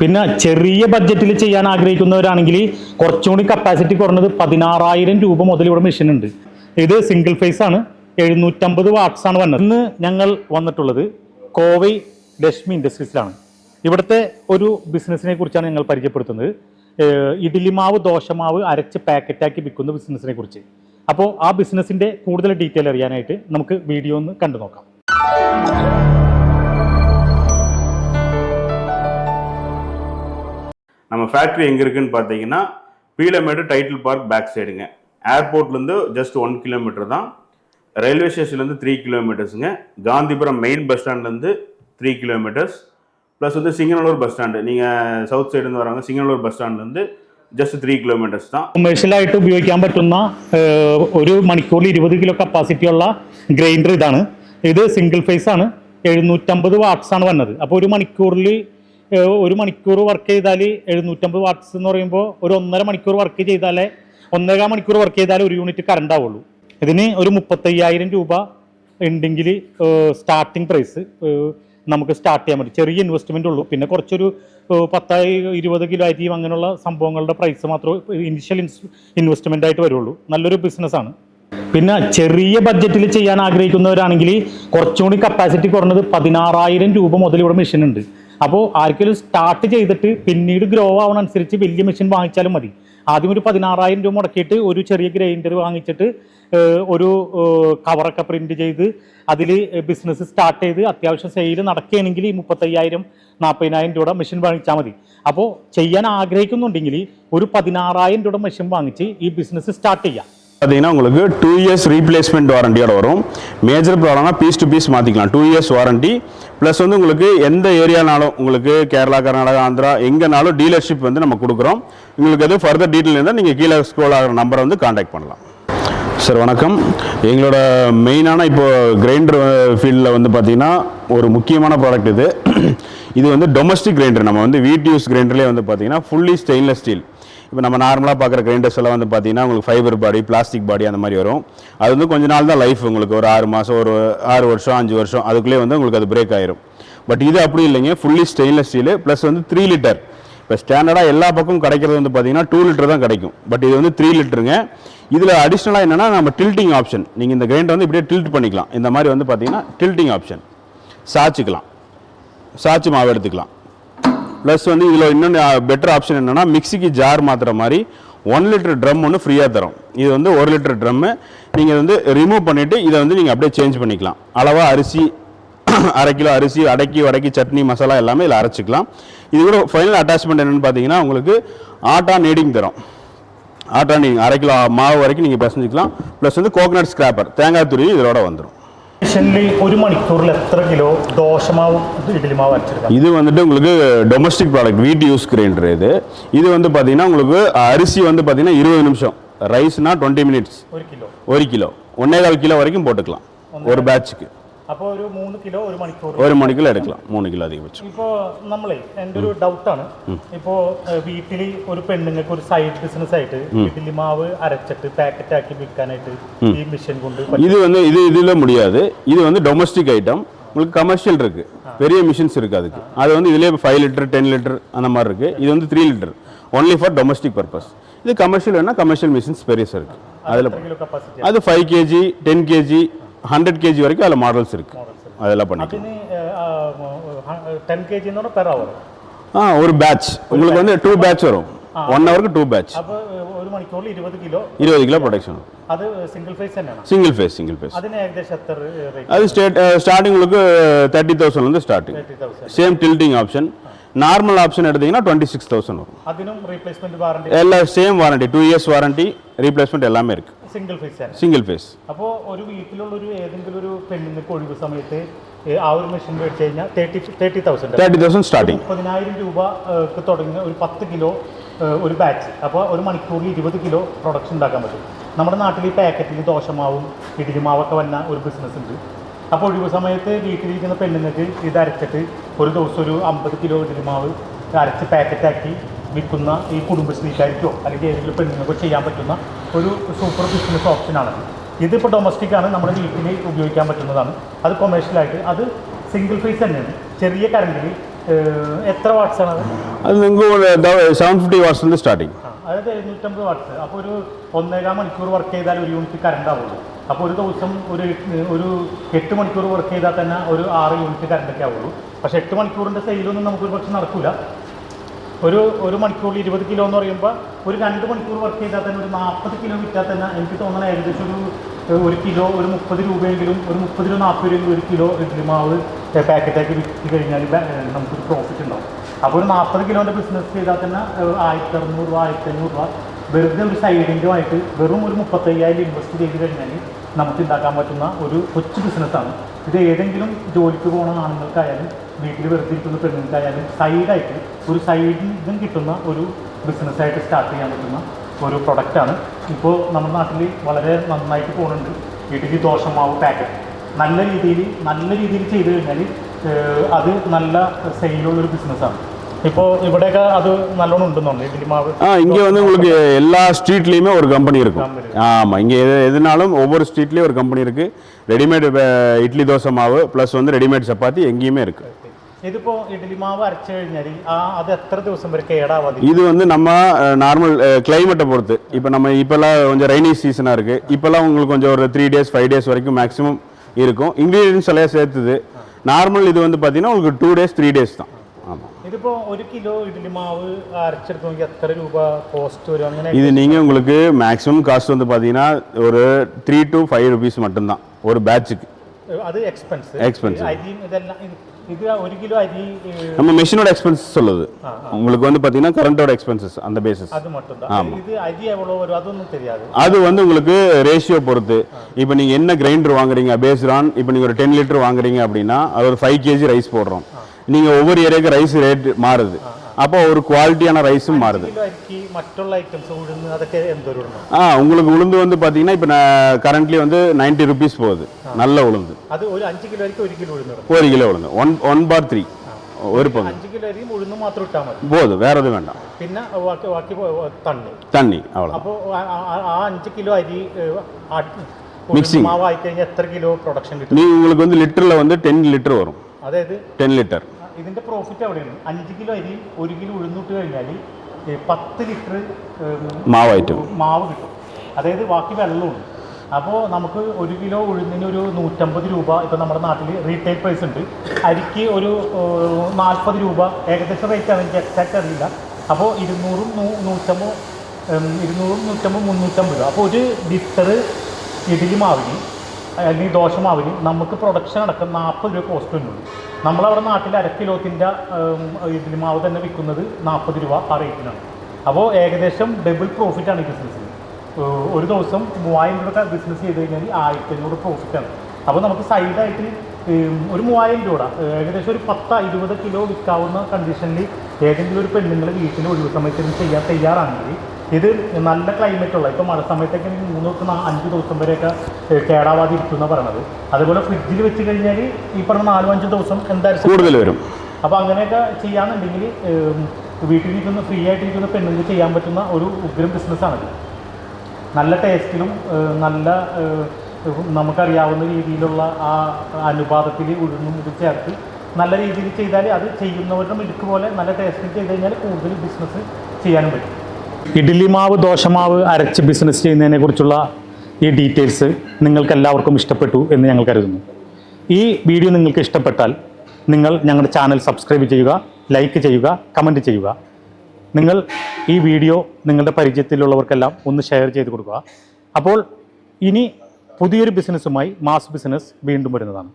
പിന്നെ ചെറിയ ബഡ്ജറ്റിൽ ചെയ്യാൻ ആഗ്രഹിക്കുന്നവരാണെങ്കിൽ കുറച്ചും കൂടി കപ്പാസിറ്റി കുറഞ്ഞത് പതിനാറായിരം രൂപ മുതൽ ഇവിടെ മെഷീൻ ഉണ്ട്. ഇത് സിംഗിൾ ഫേസ് ആണ്. എഴുന്നൂറ്റമ്പത് വാട്ട്സ് ആണ് വന്നത്. ഇന്ന് ഞങ്ങൾ വന്നിട്ടുള്ളത് കോവൈ ലക്ഷ്മി ഇൻഡസ്ട്രീസിലാണ്. ഇവിടുത്തെ ഒരു ബിസിനസ്സിനെ കുറിച്ചാണ് ഞങ്ങൾ പരിചയപ്പെടുത്തുന്നത്. ഇഡ്ഡലിമാവ് ദോശമാവ് അരച്ച് പാക്കറ്റാക്കി വിൽക്കുന്ന ബിസിനസ്സിനെ കുറിച്ച്. അപ്പോൾ ആ ബിസിനസ്സിന്റെ കൂടുതൽ ഡീറ്റെയിൽ അറിയാനായിട്ട് നമുക്ക് വീഡിയോ ഒന്ന് കണ്ടു നോക്കാം நம்ம ஃபேக்ட்ரி எங்கே இருக்குன்னு பார்த்தீங்கன்னா பீலமேடு டைட்டில் பார்க் பேக் சைடுங்க ஏர்போர்ட்லேருந்து ஜஸ்ட் ஒன் கிலோமீட்டர் தான் ரயில்வே ஸ்டேஷன்லேருந்து த்ரீ கிலோமீட்டர்ஸுங்க காந்திபுரம் மெயின் பஸ் ஸ்டாண்ட்லேருந்து த்ரீ கிலோமீட்டர்ஸ் ப்ளஸ் வந்து சிங்கநல்லூர் பஸ் ஸ்டாண்டு நீங்கள் சவுத் சைடுலேருந்து வராங்க சிங்கநல்லூர் பஸ் ஸ்டாண்ட்லேருந்து ஜஸ்ட் த்ரீ கிலோமீட்டர்ஸ் தான் കൊമേഴ്ഷ്യലായിട്ട് ഉപയോഗിക്കാൻ പറ്റുന്ന ഏഹ്, ഒരു മണിക്കൂറിൽ ഇരുപത് കിലോ കപ്പാസിറ്റി ഉള്ള ഗ്രൈൻഡർ ഇതാണ് ഇത് സിംഗിൾ ഫേസ് ആണ് എഴുന്നൂറ്റമ്പത് വാട്ട്സ് ആണ് വന്നത് അപ്പോൾ ഒരു മണിക്കൂറിൽ ഏഹ്, ഒരു മണിക്കൂർ വർക്ക് ചെയ്താൽ എഴുന്നൂറ്റമ്പത് വാട്ട്സ് എന്ന് പറയുമ്പോൾ ഒരു ഒന്നര മണിക്കൂർ വർക്ക് ചെയ്താലേ ഒന്നേകാൽ മണിക്കൂർ വർക്ക് ചെയ്താലേ ഒരു യൂണിറ്റ് കറണ്ട് ആവുള്ളൂ. ഇതിന് ഒരു മുപ്പത്തയ്യായിരം രൂപ ഉണ്ടെങ്കിൽ സ്റ്റാർട്ടിംഗ് പ്രൈസ് നമുക്ക് സ്റ്റാർട്ട് ചെയ്യാൻ പറ്റും. ചെറിയ ഇൻവെസ്റ്റ്മെന്റ് ഉള്ളൂ. പിന്നെ കുറച്ചൊരു പത്ത് ഇരുപത് കിലോ അരിയും അങ്ങനെയുള്ള സംഭവങ്ങളുടെ പ്രൈസ് മാത്രമേ ഇനിഷ്യൽ ഇൻവെസ്റ്റ്മെന്റ് ആയിട്ട് വരുള്ളൂ. നല്ലൊരു ബിസിനസ്സാണ് പിന്നെ ചെറിയ ബഡ്ജറ്റിൽ ചെയ്യാൻ ആഗ്രഹിക്കുന്നവരാണെങ്കിൽ കുറച്ചുകൂടി കപ്പാസിറ്റി കുറഞ്ഞത് പതിനാറായിരം രൂപ മുതൽ ഇവിടെ മെഷീൻ ഉണ്ട്. അപ്പോൾ ആർക്കെങ്കിലും സ്റ്റാർട്ട് ചെയ്തിട്ട് പിന്നീട് ഗ്രോ ആവണ അനുസരിച്ച് വലിയ മെഷീൻ വാങ്ങിച്ചാലും മതി. ആദ്യം ഒരു പതിനാറായിരം രൂപ മുടക്കിയിട്ട് ഒരു ചെറിയ ഗ്രൈൻഡർ വാങ്ങിച്ചിട്ട് ഒരു കവറൊക്കെ പ്രിന്റ് ചെയ്ത് അതിൽ ബിസിനസ് സ്റ്റാർട്ട് ചെയ്ത് അത്യാവശ്യം സെയിൽ നടക്കുകയാണെങ്കിൽ ഈ മുപ്പത്തയ്യായിരം നാൽപ്പതിനായിരം രൂപ മെഷീൻ വാങ്ങിച്ചാൽ മതി. അപ്പോൾ ചെയ്യാൻ ആഗ്രഹിക്കുന്നുണ്ടെങ്കിൽ ഒരു പതിനാറായിരം രൂപ മെഷീൻ വാങ്ങിച്ച് ഈ ബിസിനസ് സ്റ്റാർട്ട് ചെയ്യാം. பார்த்தீங்கன்னா உங்களுக்கு டூ இயர்ஸ் ரீப்ளேஸ்மெண்ட் வாரண்டியோட வரும். மேஜர் ப்ராப்ளம்னா பீஸ் டு பீஸ் மாற்றிக்கலாம் டூ இயர்ஸ் வாரண்டி ப்ளஸ் வந்து உங்களுக்கு எந்த ஏரியானாலும் உங்களுக்கு கேரளா கர்நாடகா ஆந்திரா எங்கேனாலும் டீலர்ஷிப் வந்து நம்ம கொடுக்குறோம். உங்களுக்கு எதுவும் ஃபர்தர் டீட்டெயில் இருந்தால் நீங்கள் கீழே ஸ்க்ரோல் ஆகிற நம்பரை வந்து காண்டாக்ட் பண்ணலாம். சார் வணக்கம். எங்களோட மெயினான இப்போது கிரைண்டர் ஃபீல்டில் வந்து பார்த்தீங்கன்னா ஒரு முக்கியமான ப்ராடக்ட் இது. இது வந்து டொமஸ்டிக் கிரைண்டர் நம்ம வந்து வீட் யூஸ் கிரைண்டர்லேயே வந்து பார்த்தீங்கன்னா ஃபுல்லி ஸ்டெயின்லெஸ் ஸ்டீல் இப்போ நம்ம நார்மலாக பார்க்குற கிரைண்டர்ஸ் எல்லாம் வந்து பார்த்தீங்கன்னா உங்களுக்கு ஃபைபர் பாடி பிளாஸ்டிக் பாடி அந்த மாதிரி வரும். அது வந்து கொஞ்ச நாள் தான் லைஃப் உங்களுக்கு. ஒரு ஆறு மாதம் ஒரு ஆறு வருஷம் அஞ்சு வருஷம் அதுக்குள்ளேயே வந்து உங்களுக்கு அது பிரேக் ஆயிரும். பட் இது அப்படி இல்லைங்க. ஃபுல்லி ஸ்டெயின்லெஸ் ஸ்டீல் ப்ளஸ் வந்து த்ரீ லிட்டர் இப்போ ஸ்டாண்டர்டாக எல்லா பக்கமும் கிடைக்கிறது வந்து பார்த்தீங்கன்னா டூ லிட்டர் தான் கிடைக்கும். பட் இது வந்து த்ரீ லிட்டருங்க இதில் அடிஷ்னலாக என்னென்னா நம்ம டில்ட்டிங் ஆப்ஷன் நீங்கள் இந்த கிரைண்டர் வந்து இப்படியே டில்ட் பண்ணிக்கலாம். இந்த மாதிரி வந்து பார்த்தீங்கன்னா டில்ட்டிங் ஆப்ஷன் சாய்ச்சிக்கலாம். சாய்ச்சி மாவு எடுத்துக்கலாம். ப்ளஸ் வந்து இதில் இன்னொன்று பெட்டர் ஆப்ஷன் என்னென்னா மிக்ஸிக்கு ஜார் மாற்றுற மாதிரி ஒன் லிட்டர் ட்ரம் ஒன்று ஃப்ரீயாக தரும். இது வந்து ஒரு லிட்டர் ட்ரம்மு நீங்கள் வந்து ரிமூவ் பண்ணிவிட்டு இதை வந்து நீங்கள் அப்படியே சேஞ்ச் பண்ணிக்கலாம். அளவாக அரிசி அரை கிலோ அரிசி அடக்கி வடக்கி சட்னி மசாலா எல்லாமே இதில் அரைச்சிக்கலாம். இது கூட ஃபைனல் அட்டாச்மெண்ட் என்னென்னு பார்த்தீங்கன்னா உங்களுக்கு ஆட்டா நீடிங் தரும். ஆட்டா நீடிங் அரை கிலோ மாவு வரைக்கும் நீங்கள் பிசைஞ்சிக்கலாம். ப்ளஸ் வந்து கோகனட் ஸ்க்ராப்பர் தேங்காய் துருவி இதோட வந்துடும் இது வந்துட்டு உங்களுக்கு டொமஸ்டிக் ப்ராடக்ட் வீட்டு யூஸ் கிரைண்டர் இது இது வந்து பார்த்தீங்கன்னா உங்களுக்கு அரிசி வந்து பார்த்தீங்கன்னா இருபது நிமிஷம் ரைஸ்னா டுவெண்ட்டி மினிட்ஸ் ஒரு கிலோ ஒரு கிலோ ஒன்னே கால் கிலோ வரைக்கும் போட்டுக்கலாம் ஒரு பேட்சுக்கு അപ്പോൾ ഒരു മൂന്ന് കിലോ ഒരു മണിക്കൂർ ஒரு மணிக்குள்ள எடுக்கலாம் மூணு கிலோ அதிகபட்சம் ഇപ്പോൾ നമ്മളെ എൻ്റെ ഒരു ഡൗട്ടാണ് ഇപ്പോൾ വീട്ടിൽ ഒരു പെണ്ണുങ്ങൾക്ക് ഒരു സൈഡ് ബിസിനസ് ആയിട്ട് ഇഡ്ഡലി മാവ് അരച്ചിട്ട് പാക്കറ്റ് ആക്കി വിൽക്കാനായിട്ട് ഈ മെഷീൻ കൊണ്ട് പറ്റും. இது வந்து இது இதில் முடியாது இது வந்து டொமஸ்டிக் ஐட்டம் உங்களுக்கு கமர்ஷியல் இருக்கு பெரிய மிஷின்ஸ் இருக்கு அதுக்கு அது வந்து இதுலேயே ஃபைவ் லிட்டர் டென் லிட்டர் அந்த மாதிரி இருக்கு இது வந்து three litre only for domestic purpose இது கமர்ஷியல் வேணா கமர்ஷியல் மிஷின்ஸ் பெருசாக இருக்கு அதில் എത്ര കിലോ കപ്പാസിറ്റി அது five KG ten KG hundred KG வரைக்கும் அதில் மாடல்ஸ் இருக்கு அதெல்லாம் பண்ணிக்கலாம் അതിന് ടെൻ കെ ജി എന്ന് പറഞ്ഞാൽ പെർ അവർ ஆ ஒரு பேட்ச் உங்களுக்கு வந்து டூ பேட்ச் வரும் ஒன் ஹவருக்கு டூ பேட்ச் അപ്പോൾ ഒരു മണിക്കൂറിൽ ഇരുപത് കിലോ இருபது கிலோ ப்ரொடக்ஷன் അത് സിംഗിൾ ഫേസ് തന്നെയാണ് சிங்கிள் ஃபேஸ் சிங்கிள் ஃபேஸ் അതിന് ഏകദേശം എത്ര റേറ്റ് அது ஸ்டேட் ஸ்டார்டிங் உங்களுக்கு தேர்ட்டி தௌசண்ட்லேருந்து starting thirty thousand same tilting option normal option எடுத்தீங்கன்னா டுவெண்ட்டி சிக்ஸ் தௌசண்ட் வரும் അതിനും റീപ്ലേസ്മെന്റ് വാറണ്ടി எல்லாம் same warranty two years warranty replacement எல்லாமே இருக்கு സിംഗിൾ ഫേസ് സിംഗിൾ ഫേസ് അപ്പോൾ ഒരു വീട്ടിലുള്ള ഒരു ഏതെങ്കിലും ഒരു പെണ്ണിന് ഒഴിവ് സമയത്ത് ആ ഒരു മെഷീൻ മേടിച്ചു കഴിഞ്ഞാൽ thirty thirty thousand thirty thousand starting പതിനായിരം രൂപ തുടങ്ങിയ ഒരു പത്ത് കിലോ ഒരു ബാച്ച് അപ്പോൾ ഒരു മണിക്കൂറിൽ ഇരുപത് കിലോ പ്രൊഡക്ഷൻ ഉണ്ടാക്കാൻ പറ്റും. നമ്മുടെ നാട്ടിൽ ഈ പാക്കറ്റിൽ ദോശമാവും ഇടിമാവൊക്കെ വന്ന ഒരു ബിസിനസ് ഉണ്ട്. അപ്പോൾ ഒഴിവ് സമയത്ത് വീട്ടിലിരിക്കുന്ന പെണ്ണുങ്ങൾക്ക് ഇത് അരച്ചിട്ട് ഒരു ദിവസം ഒരു അമ്പത് കിലോ ഇടിമാവ് അരച്ച് പാക്കറ്റാക്കി വിൽക്കുന്ന ഈ കുടുംബശ്രീക്കാർക്കോ അല്ലെങ്കിൽ ഏതെങ്കിലും പെണ്ണുങ്ങൾക്കോ ചെയ്യാൻ പറ്റുന്ന ഒരു സൂപ്പർ ബിസിനസ് ഓപ്ഷനാണ് ഇതിപ്പോൾ ഡൊമസ്റ്റിക്കാണ് നമ്മുടെ വീട്ടിൽ ഉപയോഗിക്കാൻ പറ്റുന്നതാണ്. അത് കൊമേഴ്ഷ്യലായിട്ട് അത് സിംഗിൾ ഫേസ് തന്നെയാണ്. ചെറിയ കറണ്ടിൽ എത്ര വാട്ട്സ് ആണ് അത്? നിങ്ങൾക്ക് സെവൻ ഫിഫ്റ്റി വാട്ട്സ് സ്റ്റാർട്ടിങ് അതായത് എഴുന്നൂറ്റമ്പത് വാട്ട്സ് അപ്പോൾ ഒരു ഒന്നേകാൽ മണിക്കൂർ വർക്ക് ചെയ്താൽ ഒരു യൂണിറ്റ് കറണ്ട് ആവുള്ളൂ. അപ്പോൾ ഒരു ദിവസം ഒരു ഒരു എട്ട് മണിക്കൂർ വർക്ക് ചെയ്താൽ തന്നെ ഒരു ആറ് യൂണിറ്റ് കറണ്ടൊക്കെ ആവുള്ളൂ. പക്ഷേ എട്ട് മണിക്കൂറിന്റെ സെയിലൊന്നും നമുക്കൊരു പക്ഷെ നടക്കില്ല ഒരു ഒരു മണിക്കൂറിൽ ഇരുപത് കിലോ എന്ന് പറയുമ്പോൾ ഒരു രണ്ട് മണിക്കൂർ വർക്ക് ചെയ്താൽ തന്നെ ഒരു നാൽപ്പത് കിലോ വിറ്റാൽ തന്നെ എനിക്ക് തോന്നുന്നത് ഏകദേശം ഒരു ഒരു കിലോ ഒരു മുപ്പത് രൂപയെങ്കിലും ഒരു മുപ്പത് രൂപ നാൽപ്പത് രൂപയെങ്കിലും ഒരു കിലോ ഇഡ്ഡലി മാവ് പാക്കറ്റാക്കി വിറ്റ് കഴിഞ്ഞാൽ നമുക്കൊരു പ്രോഫിറ്റ് ഉണ്ടാവും. അപ്പോൾ ഒരു നാൽപ്പത് കിലോന്റെ ബിസിനസ് ചെയ്താൽ തന്നെ ആയിരത്തി അറുന്നൂറ് രൂപ ആയിരത്തി അഞ്ഞൂറ് രൂപ വെറുതെ ഒരു സൈഡ് ഇൻകമായിട്ട് വെറും ഒരു മുപ്പത്തയ്യായിരം ഇൻവെസ്റ്റ് ചെയ്ത് കഴിഞ്ഞാൽ നമുക്ക് ഉണ്ടാക്കാൻ പറ്റുന്ന ഒരു കൊച്ചു ബിസിനസ്സാണ് ഇത് ഏതെങ്കിലും ജോലിക്ക് പോകുന്ന ആണുങ്ങൾക്കായാലും വീട്ടിൽ വെറുതെ ഇരിക്കുന്ന പെണ്ണുങ്ങൾക്കായാലും സൈഡായിട്ട് ഒരു സൈഡിൽ നിന്നും കിട്ടുന്ന ഒരു ബിസിനസ്സായിട്ട് സ്റ്റാർട്ട് ചെയ്യാൻ പറ്റുന്ന ഒരു പ്രൊഡക്റ്റാണ് ഇപ്പോൾ നമ്മുടെ നാട്ടിൽ വളരെ നന്നായിട്ട് പോകുന്നുണ്ട്. ഇഡ്ഡലി ദോശമാവ് പാക്കറ്റ് നല്ല രീതിയിൽ നല്ല രീതിയിൽ ചെയ്ത് കഴിഞ്ഞാൽ അത് നല്ല സെയിലുള്ളൊരു ബിസിനസ്സാണ് ഇപ്പോൾ ഇവിടെയൊക്കെ அது നല്ലോണം ഉണ്ടെന്നുണ്ട് ഇഡ്ഡലി മാവ് ஆ இங்கே வந்து உங்களுக்கு எல்லா ஸ்ட்ரீட்லேயுமே ஒரு கம்பெனி இருக்கும் Company. ஆமாம் இங்கே எது எதுனாலும் ஒவ்வொரு ஸ்ட்ரீட்லேயும் ஒரு கம்பெனி இருக்குது ரெடிமேட் இட்லி தோசை மாவு ப்ளஸ் வந்து ரெடிமேட் சப்பாத்தி எங்கேயுமே இருக்குது ഇതിപ്പോൾ ഇഡ്ഡലി മാവ് അരച്ചു കഴിഞ്ഞാൽ ആ അത് എത്ര ദിവസം വരെ കേടാവാതെ இது வந்து நம்ம நார்மல் கிளைமேட்டை பொறுத்து இப்போ நம்ம இப்போல்லாம் கொஞ்சம் ரெய்னி சீசனாக இருக்குது இப்போல்லாம் உங்களுக்கு கொஞ்சம் ஒரு த்ரீ டேஸ் ஃபைவ் டேஸ் வரைக்கும் மேக்ஸிமம் இருக்கும் இன்க்ரீடியன்ஸ் எல்லாம் சேர்த்துது நார்மல் இது வந்து பார்த்தீங்கன்னா உங்களுக்கு டூ டேஸ் த்ரீ டேஸ் தான் ഇതിപ്പോ ഒരു കിലോ ഇഡ്ഡലി മാവ് അരച്ചെടുത്തു എത്ര രൂപ കോസ്റ്റ് വരും? അങ്ങനെ இது நீங்கள் உங்களுக்கு மேக்ஸிமம் காஸ்ட் வந்து பார்த்தீங்கன்னா ஒரு த்ரீ டு ஃபைவ் ருபீஸ் மட்டும்தான் ஒரு பேட்சுக்கு അത് എക്സ്പെൻസ് Expense. അരി ഇതെല്ലാം ഇത് ഇത് ഒരു കിലോ நம்ம மெஷினோட எக்ஸ்பென்சஸ் சொல்லுது உங்களுக்கு வந்து பார்த்தீங்கன்னா கரண்ட்டோட எக்ஸ்பென்சஸ் அந்த பேசிஸ் അത് മട്ടും ഇത് അരി എവ്വളോ വരും? അതൊന്നും തെരിയാതെ. அது வந்து உங்களுக்கு ரேஷியோ பொறுத்து இப்போ நீங்கள் என்ன கிரைண்டர் வாங்குறீங்க பேஸ்ட் இப்போ நீங்கள் ஒரு டென் லிட்டர் வாங்குறீங்க அப்படின்னா அது ஒரு ஃபைவ் கேஜி ரைஸ் போடுறோம் நீங்கள் ஒவ்வொரு ஏரியாவுக்கு ரைஸ் ரேட் மாறுது அப்போ ஒரு குவாலிட்டியான ரைஸும் மாறுது കിലോ അരിക്ക് മറ്റുള്ള ഐറ്റംസ് ഉഴുന്ന് അതൊക്കെ എന്തോരം ഇടണം ஆ உங்களுக்கு உளுந்து வந்து பார்த்தீங்கன்னா இப்போ நான் கரண்ட்லி வந்து நைன்ட்டி ருபீஸ் போகுது நல்ல உளுந்து അത് ഒരു അഞ്ച് കിലോ അരിക്ക് ഒരു കിലോ ഉഴുന്ന് ഇടണം ஒரு கிலோ உளுந்து ஒன் ஒன் பார் த்ரீ ஒரு பங்கு അഞ്ച് കിലോ അരിയും ഉഴുന്ന് മാത്രം ഇട്ടാൽ മതി போதும் வேற எதுவும் வேண்டாம் പിന്നെ ബാക്കി ബാക്കി തണ്ണി தண்ணி அவ்வளோ അപ്പോൾ ആ അഞ്ച് കിലോ അരി ഏഹ്, ആ- Mixing. ഉഴുന്ന് മാവായി കഴിഞ്ഞാൽ എത്ര കിലോ പ്രൊഡക്ഷൻ കിട്ടും நீ உங்களுக்கு வந்து லிட்டரில் வந்து டென் லிட்டர் வரும் അതായത് ടെൻ ലിറ്റർ. ഇതിന്റെ പ്രോഫിറ്റ് എവിടെയാണ്? അഞ്ച് കിലോ അരി ഒരു കിലോ ഉഴുന്നിട്ട് കഴിഞ്ഞാൽ പത്ത് ലിറ്റർ മാവായിട്ട്. മാവ് കിട്ടും. അതായത് ബാക്കി വെള്ളമുണ്ട് അപ്പോൾ നമുക്ക് ഒരു കിലോ ഉഴുന്നിന് ഒരു നൂറ്റമ്പത് രൂപ ഇപ്പം നമ്മുടെ നാട്ടിൽ റീറ്റെയിൽ പ്രൈസ് ഉണ്ട്. അരിക്ക് ഒരു നാൽപ്പത് രൂപ. ഏകദേശം റേറ്റ് ആണ്. എനിക്ക് എക്സാക്റ്റ് അറിയില്ല. അപ്പോൾ ഇരുന്നൂറും നൂ നൂറ്റമ്പത് ഇരുന്നൂറും നൂറ്റമ്പത് മുന്നൂറ്റമ്പത് അപ്പോൾ ഒരു ലിറ്റർ ഇഡലി മാവിന് അല്ലെങ്കിൽ ദോശമാവിന് നമുക്ക് പ്രൊഡക്ഷൻ അടക്കം നാൽപ്പത് രൂപ കോസ്റ്റ് വരുന്നുള്ളൂ. നമ്മളവിടെ നാട്ടിൽ അര കിലോത്തിന്റെ ഇതിൽ മാവ് തന്നെ വിൽക്കുന്നത് നാൽപ്പത് രൂപ ആ റേറ്റിനാണ് അപ്പോൾ ഏകദേശം ഡബിൾ പ്രോഫിറ്റാണ് ഈ ബിസിനസ്സിന് ഒരു ദിവസം മൂവായിരം രൂപ ബിസിനസ് ചെയ്ത് കഴിഞ്ഞാൽ ആയിരത്തി അഞ്ഞൂറ് പ്രോഫിറ്റാണ് അപ്പോൾ നമുക്ക് സൈഡായിട്ട് ഒരു മൂവായിരം രൂപ ഏകദേശം ഒരു പത്ത് ഇരുപത് കിലോ വിൽക്കാവുന്ന കണ്ടീഷനിൽ ഏതെങ്കിലും ഒരു പെണ്ണുങ്ങൾ വീട്ടിൽ ഒഴിവ് സമയത്തിന് ചെയ്യാൻ തയ്യാറാണെങ്കിൽ ഇത് നല്ല ക്ലൈമറ്റ് ഉള്ള ഇപ്പോൾ മഴ സമയത്തൊക്കെ എനിക്ക് മൂന്ന് ദിവസം അഞ്ച് ദിവസം വരെയൊക്കെ കേടാവാതെ ഇരിക്കും എന്നാണ് പറയണത്. അതുപോലെ ഫ്രിഡ്ജിൽ വെച്ച് കഴിഞ്ഞാൽ ഈ പറഞ്ഞ നാലും അഞ്ച് ദിവസം എന്തായാലും കൂടുതൽ വരും. അപ്പോൾ അങ്ങനെയൊക്കെ ചെയ്യാന്നുണ്ടെങ്കിൽ വീട്ടിലിരിക്കുന്ന ഫ്രീ ആയിട്ടിരിക്കുന്ന പെണ്ണുങ്ങൾക്ക് ചെയ്യാൻ പറ്റുന്ന ഒരു ഉഗ്രം ബിസിനസ്സാണിത് നല്ല ടേസ്റ്റിലും നല്ല നമുക്കറിയാവുന്ന രീതിയിലുള്ള ആ അനുപാതത്തിൽ ഉഴുന്നും ഇത് ചേർത്ത് നല്ല രീതിയിൽ ചെയ്താൽ അത് ചെയ്യുന്നവരുടെ മിടുക്ക് പോലെ നല്ല ടേസ്റ്റിൽ ചെയ്ത് കഴിഞ്ഞാൽ കൂടുതൽ ബിസിനസ് ചെയ്യാനും പറ്റും. ഇഡ്ഡലി മാവ് ദോശമാവ് അരച്ച് ബിസിനസ് ചെയ്യുന്നതിനെ കുറിച്ചുള്ള ഈ ഡീറ്റെയിൽസ് നിങ്ങൾക്ക് എല്ലാവർക്കും ഇഷ്ടപ്പെട്ടു എന്ന് ഞങ്ങൾ കരുതുന്നു. ഈ വീഡിയോ നിങ്ങൾക്ക് ഇഷ്ടപ്പെട്ടാൽ നിങ്ങൾ ഞങ്ങളുടെ ചാനൽ സബ്സ്ക്രൈബ് ചെയ്യുക ലൈക്ക് ചെയ്യുക കമന്റ് ചെയ്യുക. നിങ്ങൾ ഈ വീഡിയോ നിങ്ങളുടെ പരിചയത്തിലുള്ളവർക്കെല്ലാം ഒന്ന് ഷെയർ ചെയ്ത് കൊടുക്കുക. അപ്പോൾ ഇനി പുതിയൊരു ബിസിനസ്സുമായി മാസ് ബിസിനസ് വീണ്ടും വരുന്നതാണ്.